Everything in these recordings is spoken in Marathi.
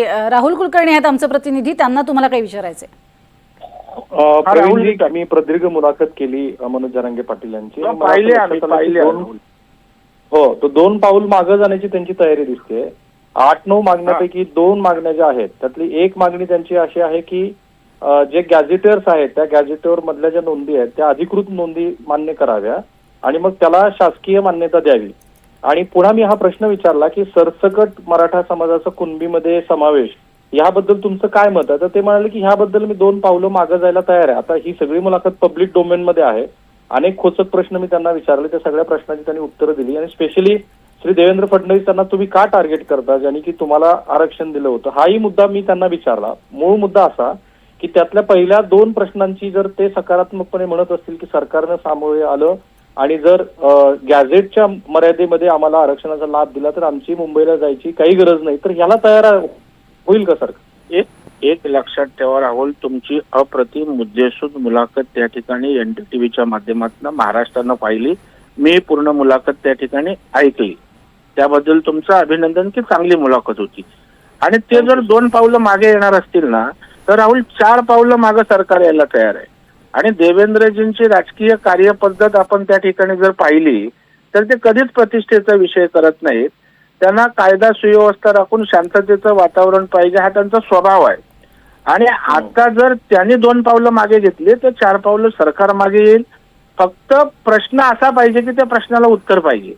राहुल कुलकर्णी आहेत आमचे प्रतिनिधी त्यांना तुम्हाला काही विचारायचे प्रवीणजी आम्ही प्रदीर्घ मुलाखत केली मनोज जरांगे पाटील यांची. हो, पाहिले आम्ही, हो तो दोन पाऊल मागं जाण्याची त्यांची तयारी दिसते. आठ नऊ मागण्यापैकी दोन मागण्या ज्या आहेत त्यातली एक मागणी त्यांची अशी आहे की जे गॅझेटर्स आहेत त्या गॅझेटर मधल्या ज्या नोंदी आहेत त्या अधिकृत नोंदी मान्य कराव्या आणि मग त्याला शासकीय मान्यता द्यावी. आणि पुन्हा मी हा प्रश्न विचारला की सरसकट मराठा समाजाचा कुणबीमध्ये समावेश याबद्दल तुमचं काय मत आहे? तर ते म्हणाले की ह्याबद्दल मी दोन पावलं मागं जायला तयार आहे. आता ही सगळी मुलाखत पब्लिक डोमेन मध्ये आहे. अनेक खोचक प्रश्न मी त्यांना विचारले. त्या सगळ्या प्रश्नांची त्यांनी उत्तरं दिली. आणि स्पेशली श्री देवेंद्र फडणवीस त्यांना तुम्ही का टार्गेट करता? ज्याने की तुम्हाला आरक्षण दिलं होतं. हाही मुद्दा मी त्यांना विचारला. मूळ मुद्दा असा की त्यातल्या पहिल्या दोन प्रश्नांची जर ते सकारात्मकपणे म्हणत असतील की सरकारनं सामोरे आलं आणि जर गॅझेटच्या मर्यादेमध्ये आम्हाला आरक्षणाचा लाभ दिला तर आमची मुंबईला जायची काही गरज नाही. तर ह्याला तयार होईल का सरकार? एक एक लक्षात ठेवा राहुल तुमची अप्रतिम मुद्देसूद मुलाखत त्या ठिकाणी एनडीटीव्हीच्या माध्यमातून महाराष्ट्रानं पाहिली. मी पूर्ण मुलाखत त्या ठिकाणी ऐकली. त्याबद्दल तुमचं अभिनंदन की चांगली मुलाखत होती. आणि ते जर दोन पावलं मागे येणार असतील ना तर राहुल चार पावलं मागे सरकार यायला तयार आहे. आणि देवेंद्रजींची राजकीय कार्यपद्धत आपण त्या ठिकाणी जर पाहिली तर ते कधीच प्रतिष्ठेचा विषय करत नाहीत. त्यांना कायदा सुव्यवस्था राखून शांततेचं वातावरण पाहिजे हा त्यांचा स्वभाव आहे. आणि आता जर त्यांनी दोन पावलं मागे घेतली तर चार पावलं सरकार मागे येईल. फक्त प्रश्न असा पाहिजे की त्या प्रश्नाला उत्तर पाहिजे.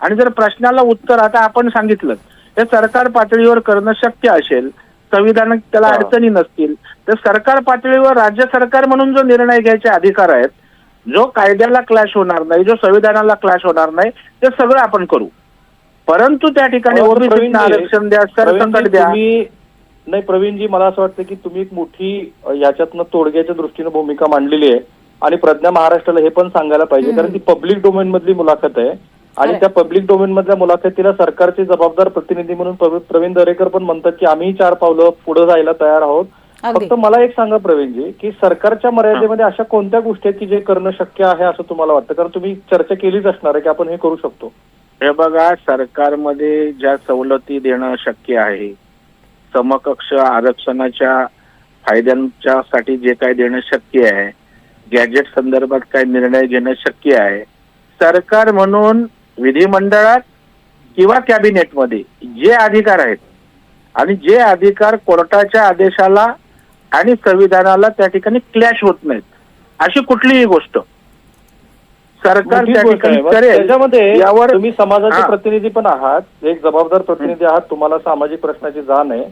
आणि जर प्रश्नाला उत्तर आता आपण सांगितलं हे सरकार पातळीवर करणं शक्य असेल संविधानात त्याला. अडचणी नसतील तर सरकार पातळीवर राज्य सरकार म्हणून जो निर्णय घ्यायचे अधिकार आहेत जो कायद्याला क्लॅश होणार नाही जो संविधानाला क्लॅश होणार नाही ते सगळं आपण करू. परंतु त्या ठिकाणी अहो, ओबीसी प्रवीणजी, आरक्षण द्या सरसकट द्या. नाही प्रवीणजी मला असं वाटतं की तुम्ही एक मोठी याच्यातनं तोडग्याच्या दृष्टीनं भूमिका मांडलेली आहे. आणि प्रज्ञा महाराष्ट्राला हे पण सांगायला पाहिजे कारण ती पब्लिक डोमेन मधली मुलाखत आहे. आणि. त्या पब्लिक डोमेन मधल्या मुलाखतीला सरकारचे जबाबदार प्रतिनिधी म्हणून प्रवी- प्रवीण दरेकर पण म्हणतात की आम्ही चार पावलं पुढे जायला तयार आहोत. फक्त मला एक सांगा प्रवीणजी की सरकारच्या मर्यादेमध्ये अशा कोणत्या गोष्टी आहेत की जे करणं शक्य आहे असं तुम्हाला वाटतं कारण तुम्ही चर्चा केलीच असणार आहे की आपण हे करू शकतो हे बघा सरकारमध्ये ज्या सवलती देणं शक्य आहे समकक्ष आरक्षणाच्या फायद्यांच्यासाठी जे काय देणं शक्य आहे गॅजेट संदर्भात काय निर्णय घेणं शक्य आहे सरकार म्हणून विधिमंडळात किंवा कॅबिनेटमध्ये जे अधिकार आहेत आणि जे अधिकार कोर्टाच्या आदेशाला आणि संविधानाला त्या ठिकाणी क्लॅश होत नाहीत अशी कुठलीही गोष्ट. सरकार त्याच्यामध्ये यावर तुम्ही समाजाचे. प्रतिनिधी पण आहात एक जबाबदार प्रतिनिधी आहात तुम्हाला सामाजिक प्रश्नाची जाण आहे.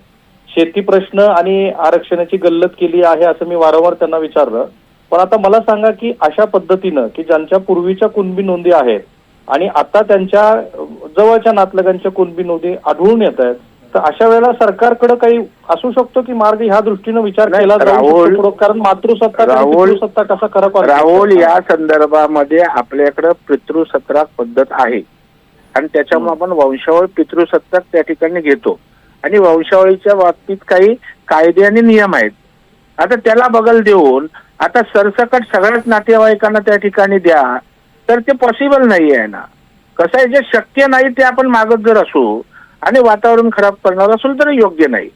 शेती प्रश्न आणि आरक्षणाची गल्लत केली आहे असं मी वारंवार त्यांना विचारलं. पण आता मला सांगा की अशा पद्धतीनं की ज्यांच्या पूर्वीच्या कुणबी नोंदी आहेत आणि आता त्यांच्या जवळच्या नातलगांच्या कुणबी नोंदी आढळून येत आहेत. तर अशा वेळेला सरकारकडे काही असू शकतो की मार्ग ह्या दृष्टीनं विचार केला राहुल-? कारण मातृसत्ता राहुल- पितृसत्ता कसा खरा राहुल? या संदर्भामध्ये आपल्याकडे पितृसत्राक पद्धत आहे. आणि त्याच्यामुळे आपण वंशावळ पितृसत्ताक त्या ठिकाणी घेतो. आणि वंशावळीच्या बाबतीत काही कायदे आणि नियम आहेत. आता त्याला बगल देऊन आता सरसकट सगळ्याच नातेवाईकांना त्या ठिकाणी द्या. तर ते पॉसिबल नाही आहे ना. कसं आहे जे शक्य नाही ते आपण मागत जर असू आणि वातावरण खराब करणार असेल तर योग्य नाही.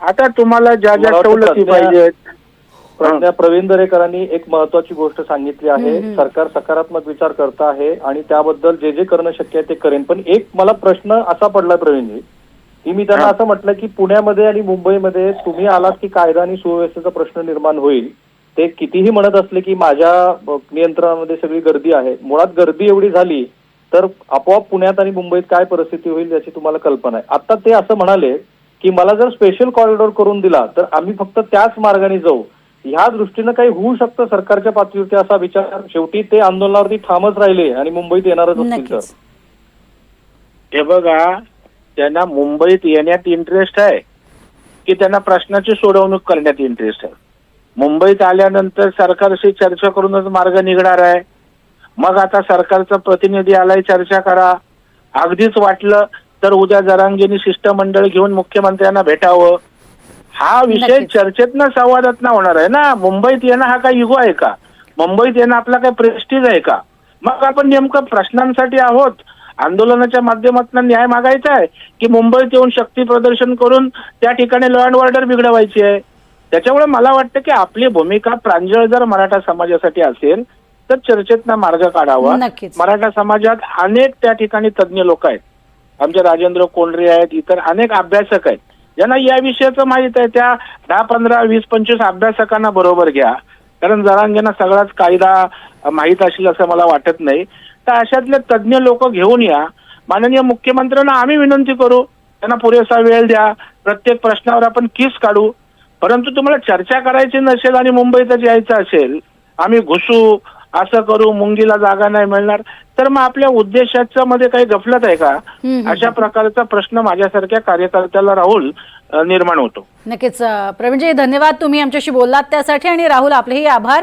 आता तुम्हाला ज्या ज्या सवलती पाहिजेत. प्रज्ञा प्रवीण दरेकरांनी एक महत्वाची गोष्ट सांगितली आहे. सरकार सकारात्मक विचार करत आहे आणि त्याबद्दल जे जे करणं शक्य आहे ते करेन. पण एक मला प्रश्न असा पडलाय प्रवीणजी की मी त्यांना. असं म्हटलं की पुण्यामध्ये आणि मुंबईमध्ये तुम्ही आलात की कायदा आणि सुव्यवस्थेचा प्रश्न निर्माण होईल. ते कितीही म्हणत असले की माझ्या नियंत्रणामध्ये सगळी गर्दी आहे. मुळात गर्दी एवढी झाली तर आपोआप पुण्यात आणि मुंबईत काय परिस्थिती होईल याची तुम्हाला कल्पना आहे. आता ते असं म्हणाले की मला जर स्पेशल कॉरिडॉर करून दिला तर आम्ही फक्त त्याच मार्गाने जाऊ. ह्या दृष्टीनं काही होऊ शकतं सरकारच्या पातळीवरती असा विचार. शेवटी ते आंदोलनावरती ठामच राहिले आणि मुंबईत येणारच असतील तर. हे बघा त्यांना मुंबईत येण्यात इंटरेस्ट आहे की त्यांना प्रश्नाची सोडवणूक करण्यात इंटरेस्ट आहे. मुंबईत आल्यानंतर सरकारशी चर्चा करूनच मार्ग निघणार आहे. मग आता सरकारचा प्रतिनिधी आलाय चर्चा करा. अगदीच वाटलं तर उद्या जरांगीनी शिष्टमंडळ घेऊन मुख्यमंत्र्यांना भेटावं. हा विषय नक्कीच. चर्चेतनं संवादात होणार आहे ना? मुंबईत येणं हा काय युगो आहे का? मुंबईत येणं आपला काय प्रेस्टीज आहे का? मग आपण नेमकं प्रश्नांसाठी आहोत. आंदोलनाच्या माध्यमातून न्याय मागायचा आहे की मुंबईत येऊन शक्ती प्रदर्शन करून त्या ठिकाणी लॉ अँड ऑर्डर बिघडवायची आहे? त्याच्यामुळे मला वाटतं की आपली भूमिका प्रांजळ जर मराठा समाजासाठी असेल तर चर्चेतनं मार्ग काढावा. मराठा समाजात अनेक त्या ठिकाणी तज्ज्ञ लोक आहेत. आमचे राजेंद्र कोंडरे आहेत इतर अनेक अभ्यासक आहेत. ज्यांना या विषयाचं माहीत आहे त्या दहा पंधरा वीस पंचवीस अभ्यासकांना बरोबर घ्या. कारण जरांगेना सगळाच कायदा माहीत असेल असं मला वाटत नाही. तर अशातले तज्ज्ञ लोक घेऊन या. माननीय मुख्यमंत्र्यांना आम्ही विनंती करू त्यांना पुरेसा वेळ द्या. प्रत्येक प्रश्नावर आपण किस काढू? परंतु तुम्हाला चर्चा करायची नसेल आणि मुंबईतच यायचं असेल आम्ही घुसू असं करू मुंगीला जागा नाही मिळणार तर मग आपल्या उद्देशाच्या मध्ये काही गफलत आहे का. अशा प्रकारचा प्रश्न माझ्यासारख्या कार्यकर्त्याला राहुल निर्माण होतो. नक्कीच प्रवीणजी धन्यवाद तुम्ही आमच्याशी बोललात त्यासाठी आणि राहुल आपलेही आभार.